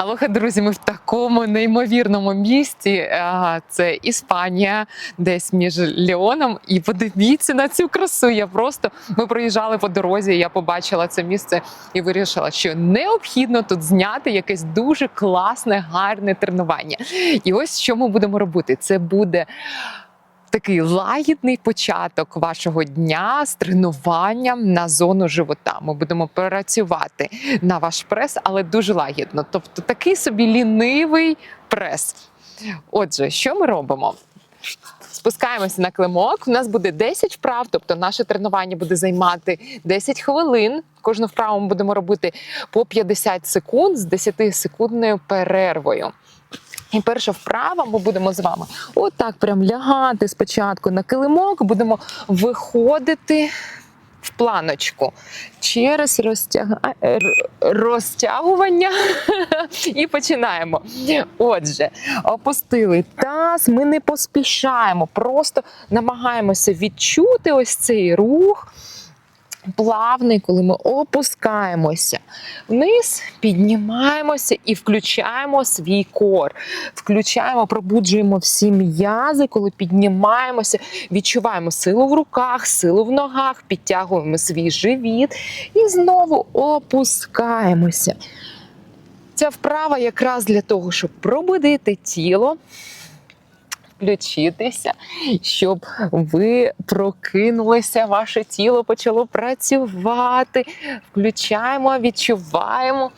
Алоха, друзі, ми в такому неймовірному місті. Це Іспанія, десь між Леоном. І подивіться на цю красу. Я просто ми проїжджали по дорозі. Я побачила це місце і вирішила, що необхідно тут зняти якесь дуже класне, гарне тренування. І ось що ми будемо робити. Це буде. Такий лагідний початок вашого дня з тренуванням на зону живота. Ми будемо працювати на ваш прес, але дуже лагідно. Тобто такий собі лінивий прес. Отже, що ми робимо? Спускаємося на климок. У нас буде 10 вправ, тобто наше тренування буде займати 10 хвилин. Кожну вправу ми будемо робити по 50 секунд з 10-секундною перервою. І перша вправа ми будемо з вами отак прям лягати спочатку на килимок, будемо виходити в планочку через розтяга... р- розтягування і починаємо. Отже, опустили таз, ми не поспішаємо, просто намагаємося відчути ось цей рух. Плавний, коли ми опускаємося вниз, піднімаємося і включаємо свій кор. Включаємо, пробуджуємо всі м'язи, коли піднімаємося, відчуваємо силу в руках, силу в ногах, підтягуємо свій живіт і знову опускаємося. Ця вправа якраз для того, щоб пробудити тіло, включитися, щоб ви прокинулися, ваше тіло почало працювати. Включаємо, відчуваємо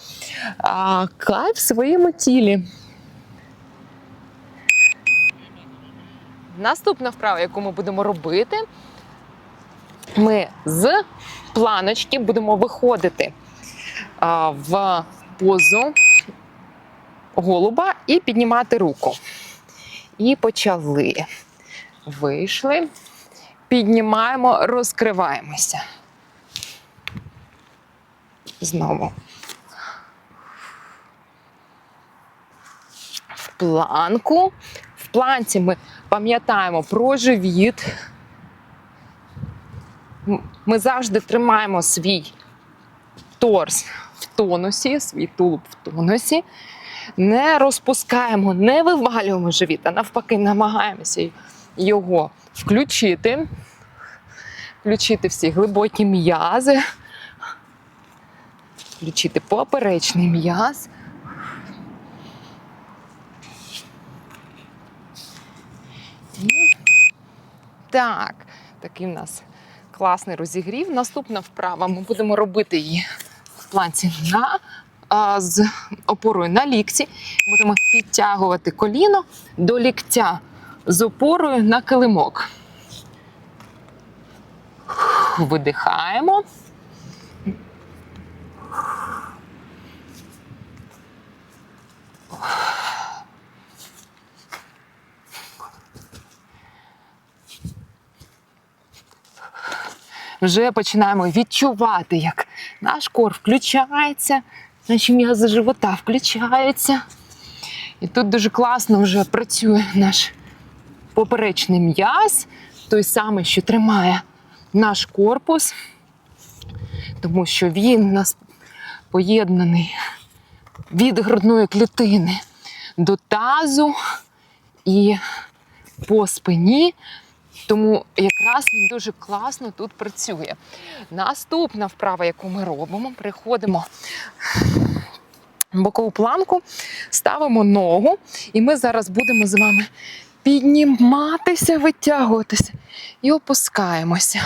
а, кайф в своєму тілі. Наступна вправа, яку ми будемо робити, ми з планочки будемо виходити в позу голуба і піднімати руку. І почали. Вийшли, піднімаємо, розкриваємося. Знову. В планку. В планці ми пам'ятаємо про живіт. Ми завжди тримаємо свій торс в тонусі, свій тулуб в тонусі не розпускаємо, не вивалюємо живіт, а навпаки, намагаємося його включити, включити всі глибокі м'язи, включити поперечний м'яз. Так, такий в нас класний розігрів. Наступна вправа. Ми будемо робити її в планці на з опорою на лікці. Будемо підтягувати коліно до ліктя з опорою на килимок. Видихаємо. Вже починаємо відчувати, як наш кор включається, наші м'язи живота включаються. І тут дуже класно вже працює наш поперечний м'яз, той самий, що тримає наш корпус, тому що він у нас поєднаний від грудної клітини до тазу і по спині. Тому якраз він дуже класно тут працює. Наступна вправа, яку ми робимо, приходимо бокову планку, ставимо ногу, і ми зараз будемо з вами підніматися, витягуватися і опускаємося.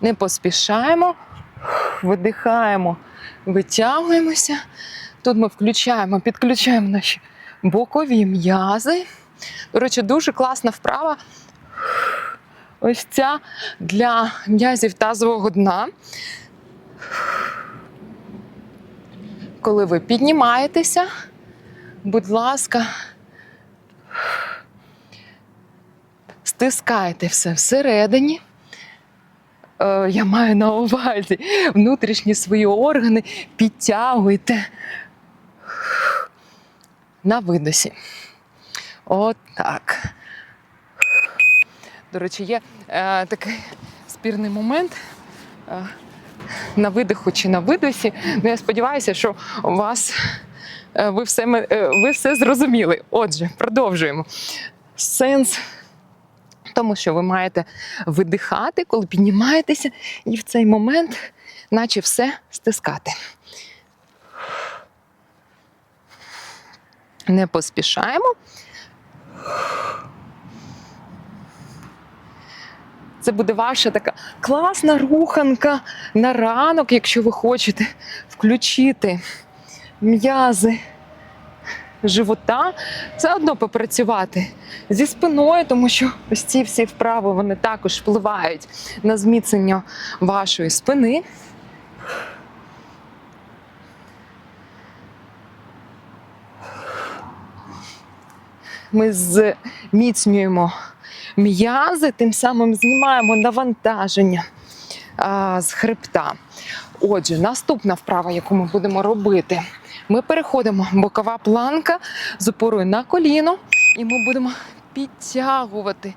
Не поспішаємо, видихаємо, витягуємося. Тут ми включаємо, підключаємо наші бокові м'язи. До речі, дуже класна вправа. Ось ця для м'язів тазового дна. Коли ви піднімаєтеся, будь ласка, стискайте все всередині. Е, Я маю на увазі внутрішні свої органи, підтягуйте на видосі. От так. До речі, є е, такий спірний момент. Е, на видиху чи на видосі. Ну, я сподіваюся, що у вас е, ви все, е, ви все зрозуміли. Отже, продовжуємо. Сенс. в Тому що ви маєте видихати, коли піднімаєтеся, і в цей момент, наче все стискати. Не поспішаємо. Це буде ваша така класна руханка на ранок, якщо ви хочете включити м'язи живота, все одно попрацювати зі спиною, тому що ось ці всі вправи вони також впливають на зміцнення вашої спини. Ми зміцнюємо м'язи, тим самим знімаємо навантаження а, з хребта. Отже, наступна вправа, яку ми будемо робити, ми переходимо бокова планка з опорою на коліно, і ми будемо підтягувати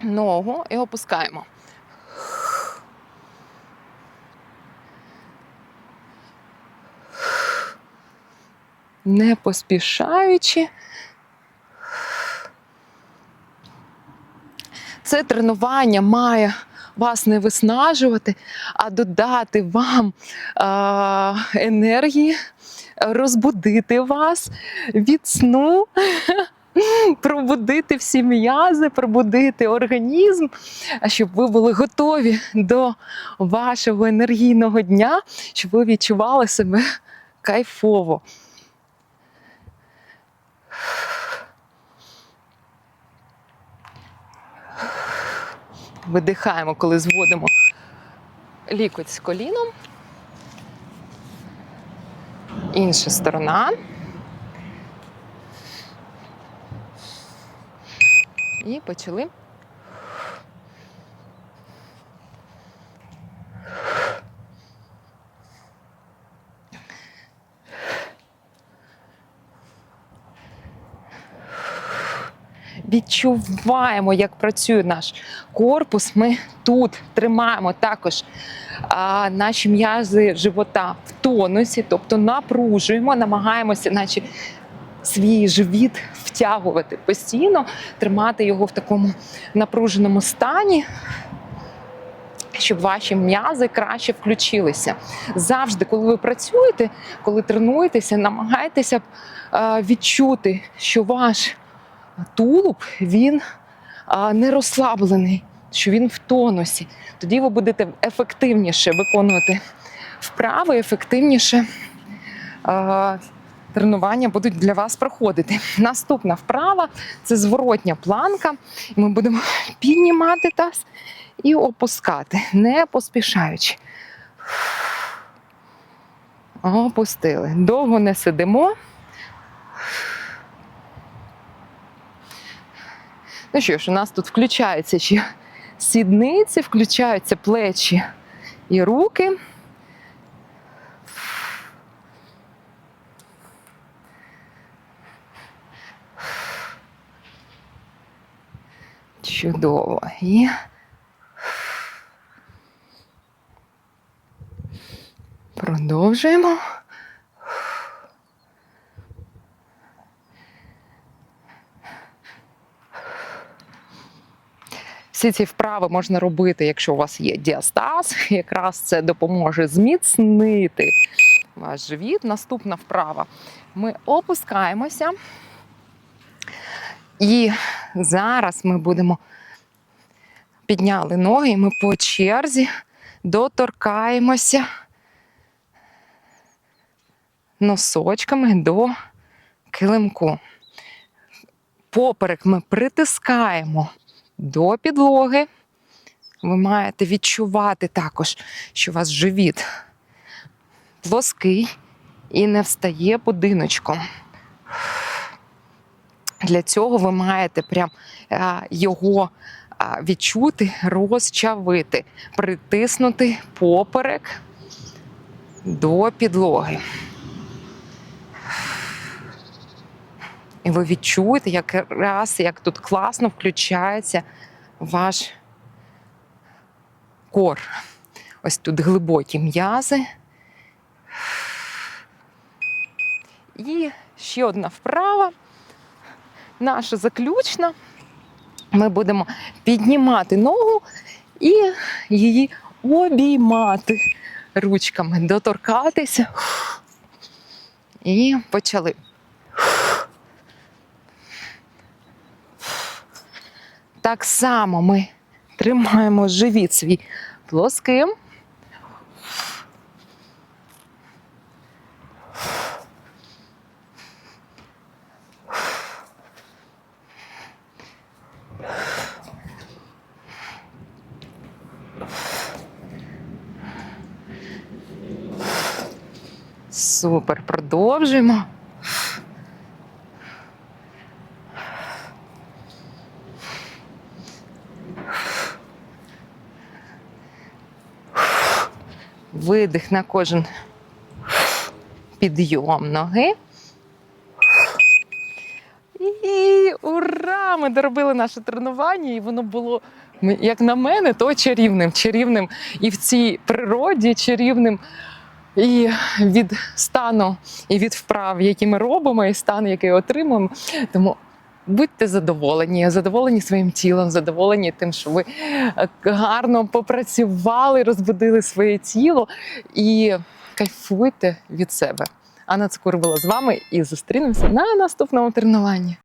ногу і опускаємо. Не поспішаючи. Це тренування має вас не виснажувати, а додати вам енергії, розбудити вас від сну, пробудити всі м'язи, пробудити організм, щоб ви були готові до вашого енергійного дня, щоб ви відчували себе кайфово. Видихаємо, коли зводимо лікоть з коліном. Інша сторона. І почали. Відчуваємо, як працює наш корпус. Ми тут тримаємо також а, наші м'язи живота в тонусі, тобто напружуємо, намагаємося, наче свій живіт втягувати постійно, тримати його в такому напруженому стані. Щоб ваші м'язи краще включилися. Завжди, коли ви працюєте, коли тренуєтеся, намагайтеся відчути, що ваш тулуб він не розслаблений, що він в тонусі. Тоді ви будете ефективніше виконувати вправи, ефективніше тренування будуть для вас проходити. Наступна вправа це зворотня планка. Ми будемо піднімати таз і опускати, не поспішаючи. Опустили. Довго не сидимо. Ну що ж, у нас тут включаються ще сідниці, включаються плечі і руки. Чудово. І продовжуємо. Всі ці вправи можна робити, якщо у вас є діастаз. Якраз це допоможе зміцнити ваш живіт. Наступна вправа. Ми опускаємося. І зараз ми будемо підняли ноги, і ми по черзі доторкаємося носочками до килимку. Поперек ми притискаємо до підлоги. Ви маєте відчувати також, що у вас живіт плоский і не встає будиночком. Для цього ви маєте прям його відчути, розчавити, притиснути поперек до підлоги. І ви відчуєте, якраз як тут класно включається ваш кор. Ось тут глибокі м'язи. І ще одна вправа. Наша заключна. Ми будемо піднімати ногу і її обіймати ручками, доторкатися. І почали. Так само ми тримаємо живіт свій плоским. Супер, продовжуємо. Видих на кожен підйом ноги. І ура! Ми доробили наше тренування, і воно було, як на мене, то чарівним. Чарівним і в цій природі, чарівним і від стану, і від вправ, які ми робимо, і стан, який отримуємо. Тому будьте задоволені, задоволені своїм тілом, задоволені тим, що ви е, гарно попрацювали, розбудили своє тіло і кайфуйте від себе. Анна Цукур була з вами і зустрінемося на наступному тренуванні.